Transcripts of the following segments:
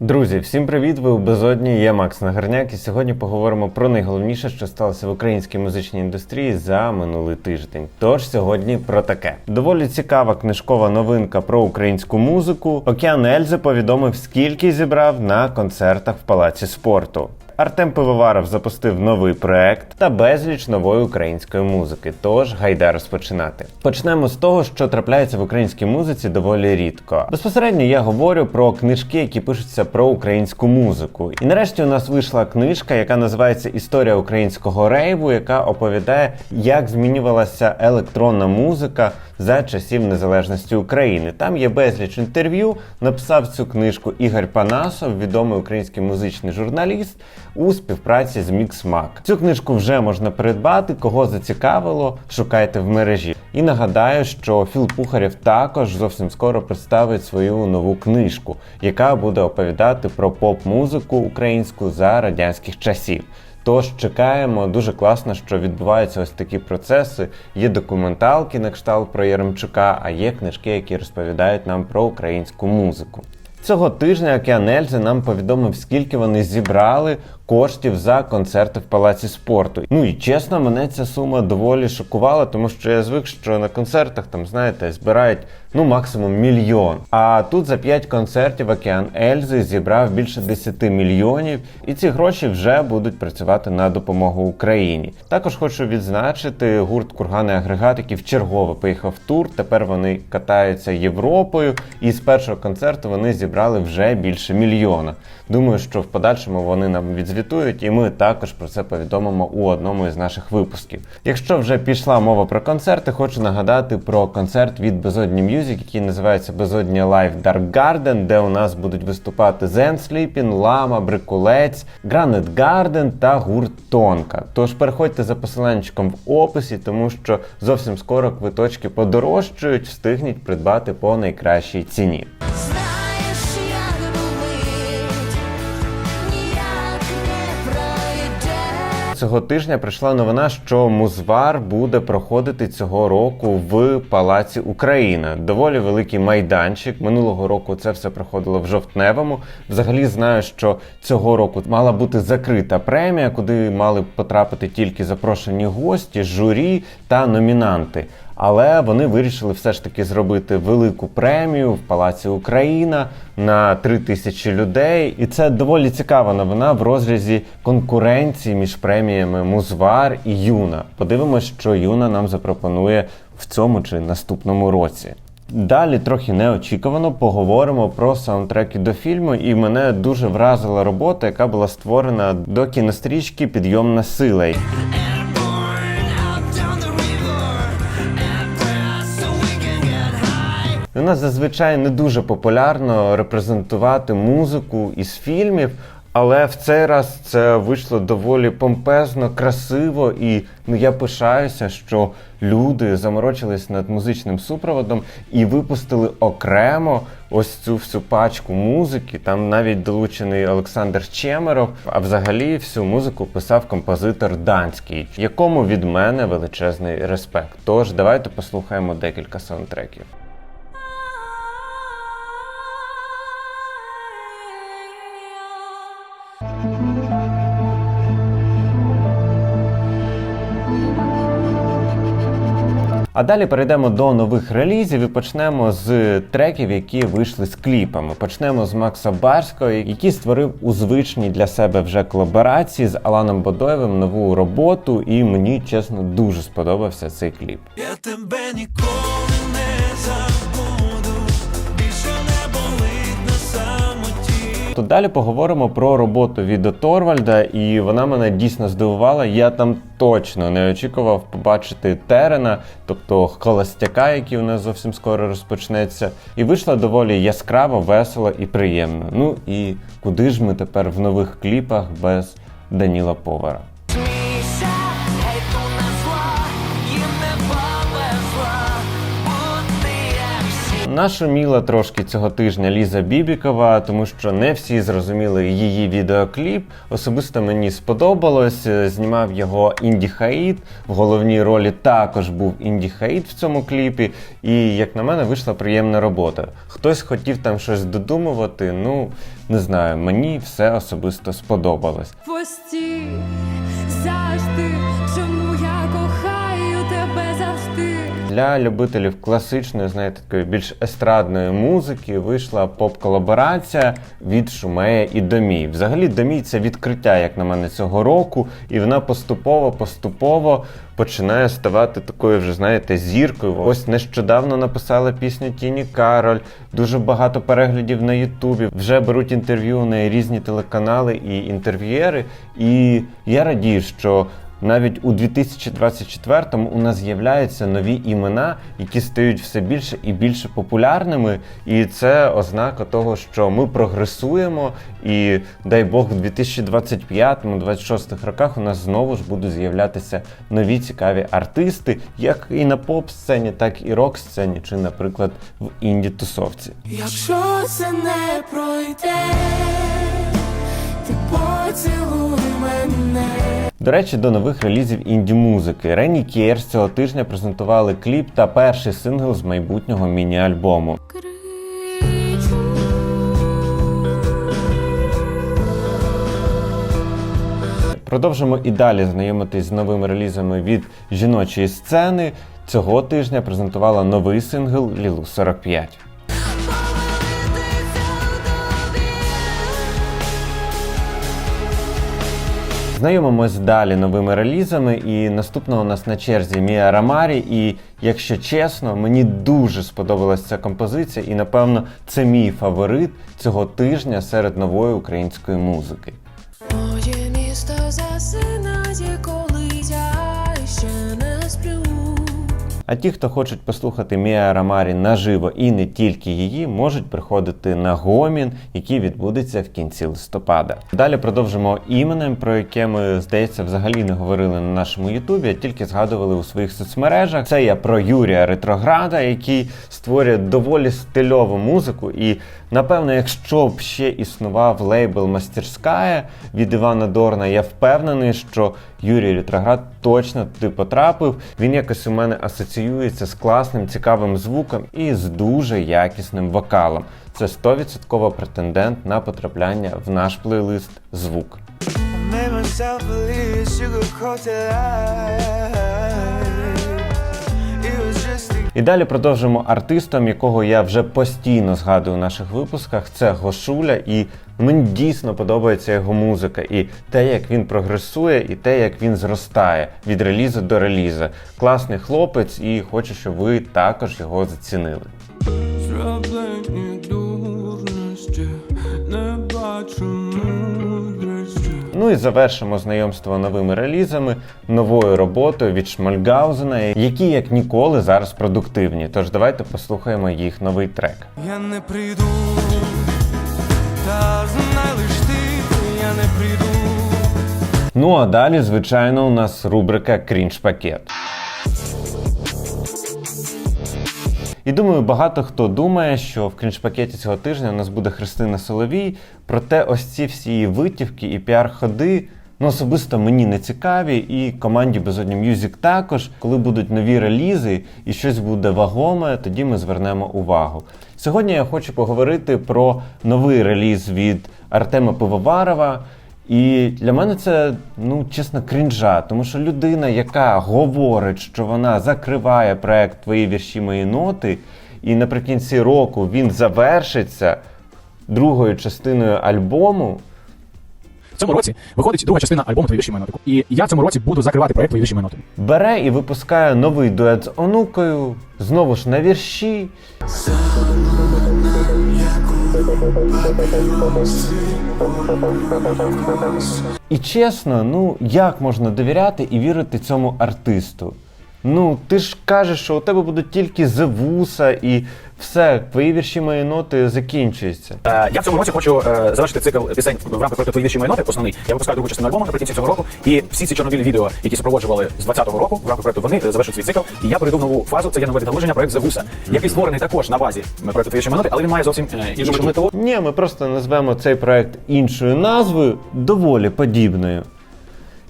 Друзі, всім привіт! Ви у безодні. Я Макс Нагарняк, і сьогодні поговоримо про найголовніше, що сталося в українській музичній індустрії за минулий тиждень. Тож сьогодні про таке доволі цікава книжкова новинка про українську музику. Океан Ельзи повідомив, скільки зібрав на концертах в палаці спорту. Артем Пивоваров запустив новий проект та безліч нової української музики. Тож гайда розпочинати. Почнемо з того, що трапляється в українській музиці доволі рідко. Безпосередньо я говорю про книжки, які пишуться про українську музику. І нарешті у нас вийшла книжка, яка називається Історія українського рейву, яка оповідає, як змінювалася електронна музика за часів незалежності України. Там є безліч інтерв'ю. Написав цю книжку Ігор Панасов, відомий український музичний журналіст, у співпраці з Міксмак. Цю книжку вже можна придбати. Кого зацікавило, шукайте в мережі. І нагадаю, що Філ Пухарєв також зовсім скоро представить свою нову книжку, яка буде оповідати про поп-музику українську за радянських часів. Тож чекаємо, дуже класно, що відбуваються ось такі процеси. Є документалки на кшталт про Яремчука, а є книжки, які розповідають нам про українську музику. Цього тижня Океан Ельзи нам повідомив, скільки вони зібрали коштів за концерти в палаці спорту. Ну і чесно, мене ця сума доволі шокувала, тому що я звик, що на концертах там, знаєте, збирають ну максимум мільйон. А тут за 5 концертів Океан Ельзи зібрав більше 10 мільйонів, і ці гроші вже будуть працювати на допомогу Україні. Також хочу відзначити гурт Кургани Агрегат, який вчергове поїхав в тур. Тепер вони катаються Європою, і з першого концерту вони зібрали вже більше мільйона. Думаю, що в подальшому вони нам відзвітують, і ми також про це повідомимо у одному із наших випусків. Якщо вже пішла мова про концерти, хочу нагадати про концерт від Безодні Music, який називається Безодня Live Dark Garden, де у нас будуть виступати Zen Sleeping, Лама, Брикулець, Granite Garden та гурт Тонка. Тож переходьте за посиланчиком в описі, тому що зовсім скоро квиточки подорожчують, встигніть придбати по найкращій ціні. Цього тижня прийшла новина, що Музвар буде проходити цього року в Палаці Україна. Доволі великий майданчик. Минулого року це все проходило в жовтневому. Взагалі знаю, що цього року мала бути закрита премія, куди мали потрапити тільки запрошені гості, журі та номінанти. Але вони вирішили все ж таки зробити велику премію в Палаці Україна на 3 тисячі людей. І це доволі цікава новина в розрізі конкуренції між преміями Музвар і Юна. Подивимось, що Юна нам запропонує в цьому чи наступному році. Далі трохи неочікувано поговоримо про саундтреки до фільму, і мене дуже вразила робота, яка була створена до кінострічки Підйомна сила. У нас зазвичай не дуже популярно репрезентувати музику із фільмів, але в цей раз це вийшло доволі помпезно, красиво, і ну я пишаюся, що люди заморочились над музичним супроводом і випустили окремо ось цю всю пачку музики. Там навіть долучений Олександр Чемеров. А взагалі всю музику писав композитор данський, якому від мене величезний респект. Тож давайте послухаємо декілька саундтреків. А далі перейдемо до нових релізів і почнемо з треків, які вийшли з кліпами. Почнемо з Макса Барського, який створив у звичній для себе вже колаборації з Аланом Бодоєвим нову роботу, і мені чесно дуже сподобався цей кліп. Я тебе ніколи не забуду, Тут далі поговоримо про роботу від Торвальда, і вона мене дійсно здивувала. Я там точно не очікував побачити Терена, тобто холостяка, який у нас зовсім скоро розпочнеться. І вийшла доволі яскраво, весело і приємно. Ну і куди ж ми тепер в нових кліпах без Даніла Повара? Нашуміла трошки цього тижня Ліза Бібікова, тому що не всі зрозуміли її відеокліп. Особисто мені сподобалось. Е, Знімав його Інді Хаїд. В головній ролі також був Інді Хаїд в цьому кліпі. І, як на мене, вийшла приємна робота. Хтось хотів там щось додумувати. Ну не знаю, мені все особисто сподобалось. Постій завжди, Для любителів класичної, знаєте, такої більш естрадної музики вийшла поп-колаборація від Шумея і Домій. Взагалі, Домій це відкриття, як на мене, цього року, і вона поступово-поступово починає ставати такою вже, знаєте, зіркою. Ось нещодавно написала пісню Тіні Кароль, дуже багато переглядів на Ютубі. Вже беруть інтерв'ю неї різні телеканали і інтерв'єри. І я радію, що навіть у 2024-му у нас з'являються нові імена, які стають все більше і більше популярними. І це ознака того, що ми прогресуємо, і дай Бог, в 2025-2026 роках у нас знову ж будуть з'являтися нові цікаві артисти, як і на поп-сцені, так і рок-сцені, чи, наприклад, в інді-тусовці. Якщо це не пройде, ти поцілуй мене. До речі, до нових релізів інді-музики. Рені Кєр з цього тижня презентували кліп та перший сингл з майбутнього міні-альбому. Продовжимо і далі знайомитись з новими релізами від жіночої сцени. Цього тижня презентувала новий сингл Лілу 45. Знайомимось далі новими релізами, і наступного у нас на черзі Мія Рамарі. І якщо чесно, мені дуже сподобалася ця композиція, і напевно це мій фаворит цього тижня серед нової української музики. А ті, хто хочуть послухати Мія Рамарі наживо і не тільки її, можуть приходити на гомін, який відбудеться в кінці листопада. Далі продовжимо іменем, про яке ми, здається, взагалі не говорили на нашому Ютубі, а тільки згадували у своїх соцмережах. Це я про Юрія Ретрограда, який створює доволі стильову музику. І напевно, якщо б ще існував лейбл Мастерськая від Івана Дорна, я впевнений, що Юрій Ретроград точно туди потрапив. Він якось у мене асоціюється з класним, цікавим звуком і з дуже якісним вокалом. Це 100% претендент на потрапляння в наш плейлист звук. Made sugar-coated lies. І далі продовжимо артистом, якого я вже постійно згадую у наших випусках. Це Гошуля, і мені дійсно подобається його музика, і те, як він прогресує, і те, як він зростає від релізу до релізу. Класний хлопець, і хочу, щоб ви також його зацінили. Ну і завершимо знайомство новими релізами, новою роботою від Шмальгаузена, які як ніколи зараз продуктивні. Тож давайте послухаємо їх новий трек. Я не прийду, та знай лиш ти, я не прийду. Ну а далі, звичайно, у нас рубрика Крінж пакет. І думаю, багато хто думає, що в крінж-пакеті цього тижня у нас буде Христина Соловій. Проте ось ці всі витівки і піар-ходи. Ну, особисто мені не цікаві, і команді Безодні Мюзик також. Коли будуть нові релізи і щось буде вагоме, тоді ми звернемо увагу. Сьогодні я хочу поговорити про новий реліз від Артема Пивоварова. І для мене це, ну чесно, крінжа, тому що людина, яка говорить, що вона закриває проект Твої вірші, мої ноти, і наприкінці року він завершиться другою частиною альбому. В цьому році виходить друга частина альбому Твої вірші мої ноти. І я в цьому році буду закривати проект Твої вірші мої ноти. Бере і випускає новий дует з онукою, знову ж на вірші. І чесно, ну як можна довіряти і вірити цьому артисту? Ну, ти ж кажеш, що у тебе будуть тільки зевуса і все, твої вірші мої ноти закінчуються. Е, Я в цьому році хочу е, завершити цикл пісень в рамках проекту твої вірші мої ноти. Основний я випускаю другу частину альбому наприкінці цього року. І всі ці чорнобілі відео, які супроводжували з 20-го року в рамках проекту вони завершують свій цикл. І я перейду в нову фазу. Це є нове відгалуження, проект Зевуса, який створений також на базі проекту твої вірші мої ноти, але він має зовсім е, іншу мету. Ні, ми просто назвемо цей проект іншою назвою, доволі подібною.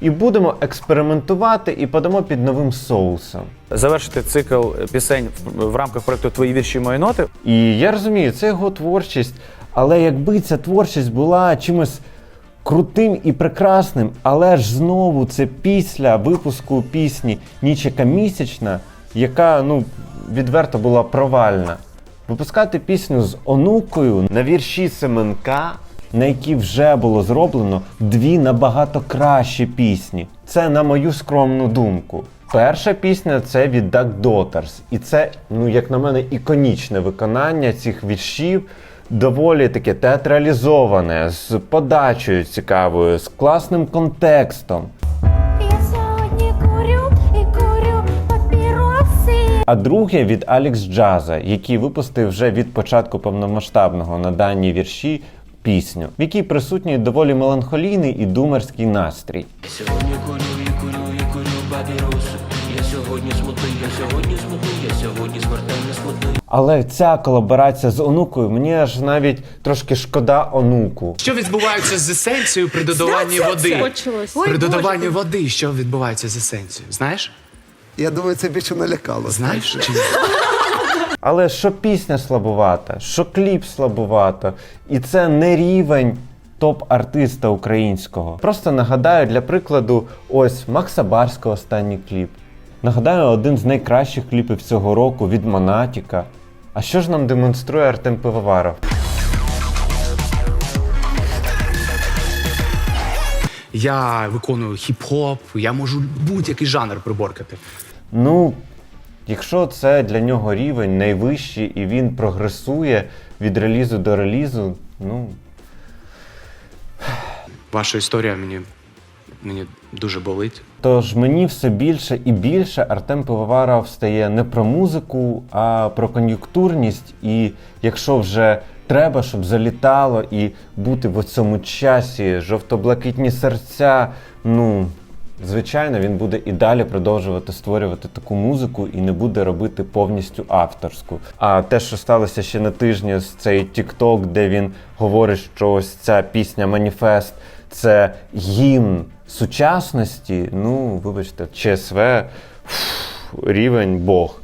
І будемо експериментувати і подамо під новим соусом. завершити цикл пісень в, рамках проекту Твої вірші мої ноти. І я розумію, це його творчість, але якби ця творчість була чимось крутим і прекрасним, але ж знову це після випуску пісні Ніч яка місячна, яка ну відверто була провальна. Випускати пісню з онукою на вірші Семенка, на які вже було зроблено дві набагато кращі пісні. Це на мою скромну думку. Перша пісня це від Duck Daughters. І це, ну як на мене, іконічне виконання цих віршів. Доволі таке театралізоване, з подачею цікавою, з класним контекстом. Я сьогодні курю і курю папіроси. А друге від Алекс Джаза, який випустив вже від початку повномасштабного на дані вірші пісню, в якій присутній доволі меланхолійний і думерський настрій. Сьогодні курю і курю і курю папіроси. Я сьогодні смутний, я сьогодні смутний, я сьогодні смертельно смутний. Але ця колаборація з онукою мені аж навіть трошки шкода онуку. Що відбувається з есенцією при додаванні води? Почалось. При додаванні води, що відбувається з есенцією? Знаєш? Я думаю, це більше налякало. Знаєш? Чи ні? Але що пісня слабувата, що кліп слабувато, і це не рівень топ-артиста українського. Просто нагадаю для прикладу, ось Макса Барського останній кліп. Нагадаю, один з найкращих кліпів цього року від Монатіка. А що ж нам демонструє Артем Пивоваров? Я виконую хіп-хоп, я можу будь-який жанр приборкати. Ну, якщо це для нього рівень найвищий і він прогресує від релізу до релізу, ну Ваша історія мені, мені дуже болить. Тож мені все більше і більше Артем Пивоваров стає не про музику, а про кон'юнктурність. І якщо вже треба, щоб залітало і бути в цьому часі, жовто-блакитні серця, ну. Звичайно, він буде і далі продовжувати створювати таку музику і не буде робити повністю авторську. А те, що сталося ще на тижні, з цей TikTok, де він говорить, що ось ця пісня Маніфест це гімн сучасності. Ну, вибачте, ЧСВ фу, рівень Бог.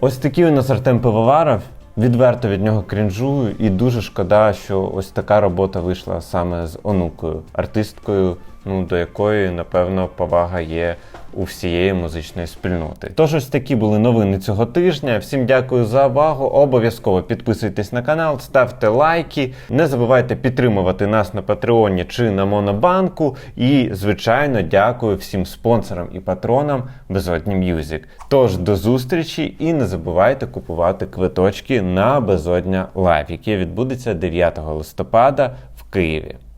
Ось такий у нас Артем Пивоваров. Відверто від нього крінжую, і дуже шкода, що ось така робота вийшла саме з онукою, артисткою, ну до якої, напевно, повага є у всієї музичної спільноти. Тож ось такі були новини цього тижня. Всім дякую за увагу. Обов'язково підписуйтесь на канал, ставте лайки. Не забувайте підтримувати нас на Патреоні чи на Монобанку. І, звичайно, дякую всім спонсорам і патронам Безодні М'юзік. Тож до зустрічі і не забувайте купувати квиточки на Безодня Лайв, який відбудеться 9 листопада в Києві.